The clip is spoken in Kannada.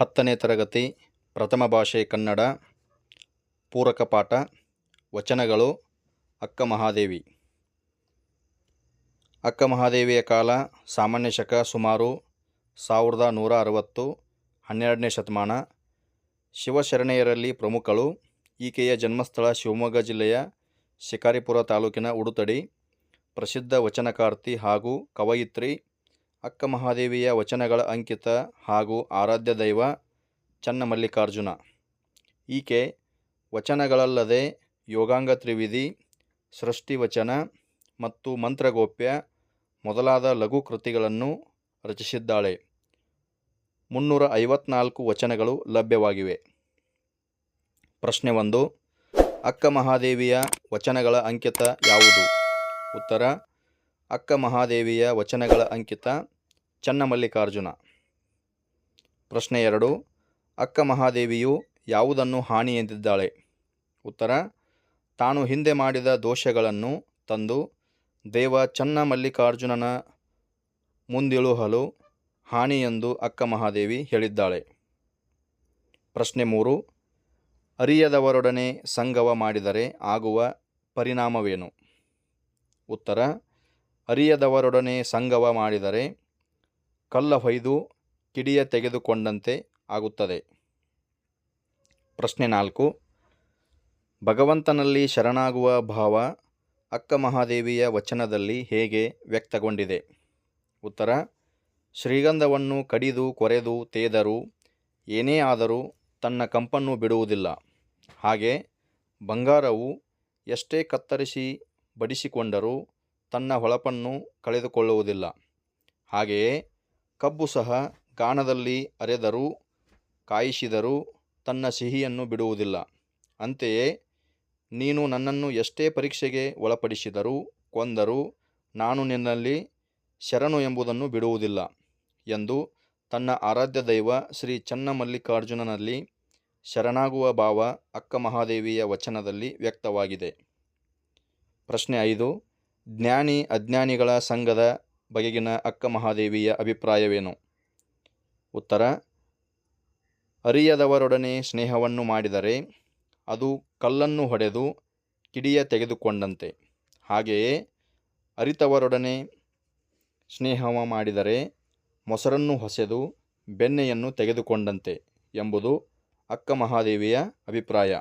ಹತ್ತನೇ ತರಗತಿ, ಪ್ರಥಮ ಭಾಷೆ ಕನ್ನಡ, ಪೂರಕ ಪಾಠ, ವಚನಗಳು, ಅಕ್ಕ ಮಹಾದೇವಿ. ಅಕ್ಕ ಮಹಾದೇವಿಯ ಕಾಲ ಸಾಮಾನ್ಯ ಶಕ ಸುಮಾರು ಸಾವಿರದ ನೂರ ಅರವತ್ತು, ಹನ್ನೆರಡನೇ ಶತಮಾನ. ಶಿವಶರಣೆಯರಲ್ಲಿ ಪ್ರಮುಖಳು, ಈಕೆಯ ಜನ್ಮಸ್ಥಳ ಶಿವಮೊಗ್ಗ ಜಿಲ್ಲೆಯ ಶಿಕಾರಿಪುರ ತಾಲೂಕಿನ ಉಡುತಡಿ, ಪ್ರಸಿದ್ಧ ವಚನಕಾರ್ತಿ ಹಾಗೂ ಕವಯಿತ್ರಿ ಅಕ್ಕ ಮಹಾದೇವಿಯ ವಚನಗಳ ಅಂಕಿತ ಹಾಗೂ ಆರಾಧ್ಯ ದೈವ ಚನ್ನಮಲ್ಲಿಕಾರ್ಜುನ. ಈಕೆ ವಚನಗಳಲ್ಲದೆ ಯೋಗಾಂಗ ತ್ರಿವಿಧಿ ಸೃಷ್ಟಿವಚನ ಮತ್ತು ಮಂತ್ರಗೋಪ್ಯ ಮೊದಲಾದ ಲಘು ಕೃತಿಗಳನ್ನು ರಚಿಸಿದ್ದಾಳೆ. ಮುನ್ನೂರ ಐವತ್ನಾಲ್ಕು ವಚನಗಳು ಲಭ್ಯವಾಗಿವೆ. ಪ್ರಶ್ನೆ ಒಂದು, ಅಕ್ಕ ಮಹಾದೇವಿಯ ವಚನಗಳ ಅಂಕಿತ ಯಾವುದು? ಉತ್ತರ ಅಕ್ಕ ಮಹಾದೇವಿಯ ವಚನಗಳ ಅಂಕಿತ ಚನ್ನಮಲ್ಲಿಕಾರ್ಜುನ. ಪ್ರಶ್ನೆ ಎರಡು ಅಕ್ಕ ಮಹಾದೇವಿಯು ಯಾವುದನ್ನು ಹಾನಿ ಎಂದಿದ್ದಾಳೆ ಉತ್ತರ, ತಾನು ಹಿಂದೆ ಮಾಡಿದ ದೋಷಗಳನ್ನು ತಂದು ದೇವ ಚನ್ನಮಲ್ಲಿಕಾರ್ಜುನನ ಮುಂದಿಳುಹಲು ಹಾನಿ ಎಂದು ಅಕ್ಕ ಮಹಾದೇವಿ ಹೇಳಿದ್ದಾಳೆ. ಪ್ರಶ್ನೆ ಮೂರು, ಅರಿಯದವರೊಡನೆ ಸಂಗವ ಮಾಡಿದರೆ ಆಗುವ ಪರಿಣಾಮವೇನು? ಉತ್ತರ ಅರಿಯದವರೊಡನೆ ಸಂಗವ ಮಾಡಿದರೆ ಕಲ್ಲ ಹೊಯ್ದು ಕಿಡಿಯ ತೆಗೆದುಕೊಂಡಂತೆ ಆಗುತ್ತದೆ. ಪ್ರಶ್ನೆ ನಾಲ್ಕು. ಭಗವಂತನಲ್ಲಿ ಶರಣಾಗುವ ಭಾವ ಅಕ್ಕ ಮಹಾದೇವಿಯ ವಚನದಲ್ಲಿ ಹೇಗೆ ವ್ಯಕ್ತಗೊಂಡಿದೆ? ಉತ್ತರ. ಶ್ರೀಗಂಧವನ್ನು ಕಡಿದು ಕೊರೆದು ತೇದರು ಏನೇ ಆದರೂ ತನ್ನ ಕಂಪನ್ನು ಬಿಡುವುದಿಲ್ಲ. ಹಾಗೆ ಬಂಗಾರವು ಎಷ್ಟೇ ಕತ್ತರಿಸಿ ಬಡಿಸಿಕೊಂಡರೂ ತನ್ನ ಹೊಳಪನ್ನು ಕಳೆದುಕೊಳ್ಳುವುದಿಲ್ಲ. ಹಾಗೆಯೇ ಕಬ್ಬು ಸಹ ಗಾಣದಲ್ಲಿ ಅರೆದರೂ ಕಾಯಿಸಿದರೂ ತನ್ನ ಸಿಹಿಯನ್ನು ಬಿಡುವುದಿಲ್ಲ. ಅಂತೆಯೇ ನೀನು ನನ್ನನ್ನು ಎಷ್ಟೇ ಪರೀಕ್ಷೆಗೆ ಒಳಪಡಿಸಿದರೂ ಕೊಂದರೂ ನಾನು ನಿನ್ನಲ್ಲಿ ಶರಣು ಎಂಬುದನ್ನು ಬಿಡುವುದಿಲ್ಲ ಎಂದು ತನ್ನ ಆರಾಧ್ಯ ದೈವ ಶ್ರೀ ಚನ್ನಮಲ್ಲಿಕಾರ್ಜುನನಲ್ಲಿ ಶರಣಾಗುವ ಭಾವ ಅಕ್ಕ ಮಹಾದೇವಿಯ ವಚನದಲ್ಲಿ ವ್ಯಕ್ತವಾಗಿದೆ. ಪ್ರಶ್ನೆ ಐದು. ಜ್ಞಾನಿ ಅಜ್ಞಾನಿಗಳ ಸಂಘದ ಬಗೆಗಿನ ಅಕ್ಕ ಮಹಾದೇವಿಯ ಅಭಿಪ್ರಾಯವೇನು? ಉತ್ತರ, ಅರಿಯದವರೊಡನೆ ಸ್ನೇಹವನ್ನು ಮಾಡಿದರೆ ಅದು ಕಲ್ಲನ್ನು ಹೊಡೆದು ಕಿಡಿಯ ತೆಗೆದುಕೊಂಡಂತೆ. ಹಾಗೆಯೇ ಅರಿತವರೊಡನೆ ಸ್ನೇಹ ಮಾಡಿದರೆ ಮೊಸರನ್ನು ಹೊಸೆದು ಬೆಣ್ಣೆಯನ್ನು ತೆಗೆದುಕೊಂಡಂತೆ ಎಂಬುದು ಅಕ್ಕ ಮಹಾದೇವಿಯ ಅಭಿಪ್ರಾಯ.